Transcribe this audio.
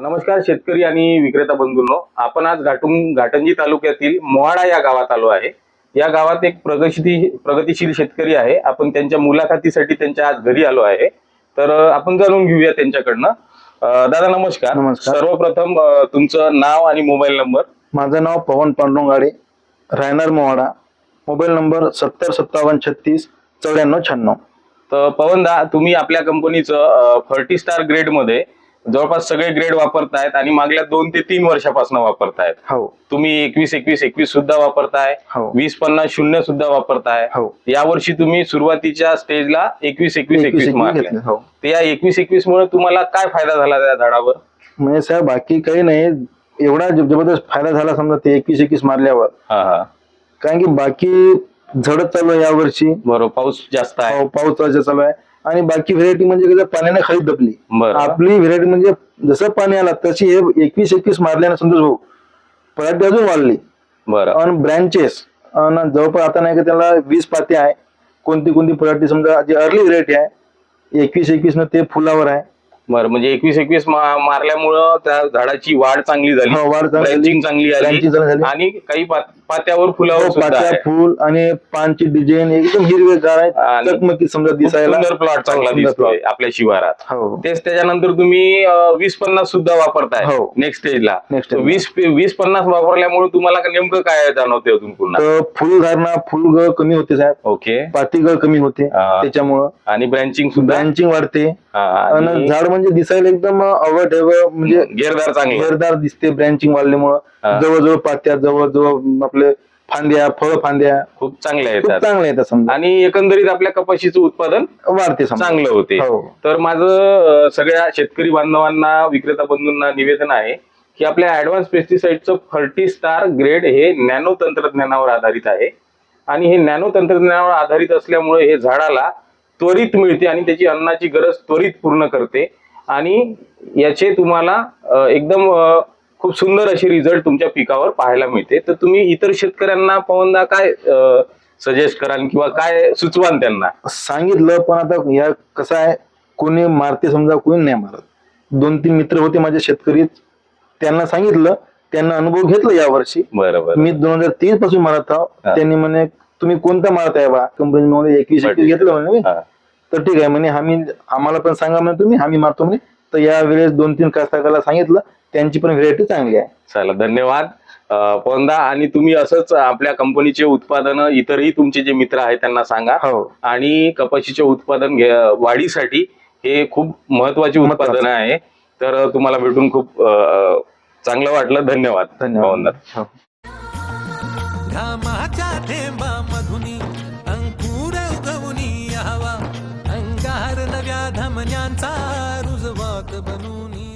नमस्कार शेतकरी आणि विक्रेता बंधूंनो आपण आज घाटून घाटंजी तालुक्यातील मोहाडा या गावात आलो आहे. या गावात एक प्रगती प्रगतीशील शेतकरी आहे. आपण त्यांच्या मुलाखतीसाठी त्यांच्या आज घरी आलो आहे. तर आपण जाणून घेऊया त्यांच्याकडनं. दादा नमस्कार. नमस्कार. सर्वप्रथम तुमचं नाव आणि मोबाईल नंबर. माझं नाव पवन पांडुरंगाडे रायनार मोवाडा मोबाईल नंबर सत्तर सत्तावन्न छत्तीस चौऱ्याण्णव शहाण्णव तर पवनदा तुम्ही आपल्या कंपनीचं फर्टी स्टार ग्रेडमध्ये जवळपास सगळे ग्रेड वापरतायत आणि मागल्या दोन ते तीन वर्षापासून वापरतायत. हो. तुम्ही एकवीस एकवीस एकवीस सुद्धा वापरताय. हो. वीस पन्नास शून्य सुद्धा वापरताय. हो. यावर्षी तुम्ही सुरुवातीच्या स्टेजला एकवीस एकवीस एकवीस मारले हो. तर या एकवीस एकवीस मुळे तुम्हाला काय फायदा झाला त्या झाडावर म्हणजे साहेब बाकी काही नाही. एवढा जब- जबरदस्त फायदा झाला समजा ते एकवीस एकवीस मारल्यावर. हा हा. कारण की बाकी झडत चालू आहे यावर्षी बरोबर पाऊस जास्त आहे. पाव- पाऊस चालू आहे. आणि बाकी व्हेरायटी म्हणजे कसं पाण्याने खाली दबली. आपली व्हेरायटी म्हणजे जसं पाणी आला तशी हे एकवीस एकवीस मारल्याने समजा भाऊ पराठी अजून वाढली. बरं. आणि ब्रँचेस जवळपास आता नाही का त्याला वीस पाते आहे. कोणती कोणती पराठी समजा जी अर्ली व्हेरायटी आहे एकवीस एकवीस न ते फुलावर आहे. बरं म्हणजे एकवीस एकवीस मारल्यामुळं त्या झाडाची वाढ चांगली झाली हो, वाढ चांगली झाली. ब्रँचिंग चांगली आली Branching चांगली झाली. आणि काही पात- पात्यावर फुलावर हो, सुद्धा पात्या आहे. फुल आणि पानची डिझाईन एकदम हिरवेगार आहे आणि चकमकीत समजा खूप दिसायला सुंदर प्लॉट चांगला सुंदर दिसतोय plot. आपल्या शिवारात हो तेच त्याच्यानंतर तुम्ही वीस पन्नास सुद्धा वापरताय हो. नेक्स्ट स्टेजला Next stage ला. वीस वीस पन्नास वापरल्यामुळे तुम्हाला का नेमकं काय जाणवते अजून पुन्हा तर फुलधारणा फुलगळ कमी होते साहेब ओके पातीगळ कमी होते हा. त्याच्यामुळं आणि ब्रँचिंग सुद्धा ब्रँचिंग वाढते हा, आणि आणि झाड म्हणजे दिसायला एकदम अवघड म्हणजे घेरदार चांगलं. घरदार दिसते ब्रँचिंग वाढल्यामुळं. जवळजवळ पात्या जवळजवळ आपले फांद्या फळ फांद्या. खूप चांगले खूप येतात चांगले येतात समजा. आणि एकंदरीत आपल्या कपाशीचं उत्पादन वाढते चांगलं होते. हो. तर माझं सगळ्या शेतकरी बांधवांना विक्रेता बंधूंना निवेदन आहे की आपल्या ऍडव्हान्स पेस्टिसाइडचं फर्टी स्टार ग्रेड हे नॅनो तंत्रज्ञानावर आधारित आहे. आणि हे नॅनो तंत्रज्ञानावर आधारित असल्यामुळे हे झाडाला त्वरित मिळते आणि त्याची अन्नाची गरज त्वरित पूर्ण करते. आणि याचे तुम्हाला एकदम खूप सुंदर असे रिझल्ट तुमच्या पिकावर पाहायला मिळते. तर तुम्ही इतर शेतकऱ्यांना पवनदा काय सजेस्ट कराल किंवा काय सुचवाल त्यांना? सांगितलं पण आता या कसं आहे कोणी मारते समजा कोणी नाही मारत. दोन तीन मित्र होते माझे शेतकरी त्यांना सांगितलं त्यांना अनुभव घेतला यावर्षी. बरोबर मी दोन हजार तीन पासून मारत आहो. त्यांनी म्हणे तुम्ही कोणता मारत आहे बा? कंपनी एकवीस एकवीस घेतलं म्हणे. तर ठीक आहे म्हणे आम्ही आम्हाला पण सांगा म्हणे तुम्ही आम्ही मारतो म्हणे. तर या वेळेस दोन तीन कास्तकाला सांगितलं त्यांची पण व्हेरायटी चांगली आहे. चला धन्यवाद. पवनदा आणि तुम्ही असंच आपल्या कंपनीचे उत्पादन इतरही तुमचे जे मित्र आहेत त्यांना सांगा. हो. आणि कपाशीचे उत्पादन घे- वाढीसाठी हे खूप महत्त्वाचे. उत्पादन आहे. तर तुम्हाला भेटून खूप चांगलं वाटलं. धन्यवाद धन्यवाद. उगवणी रुजवात बनून.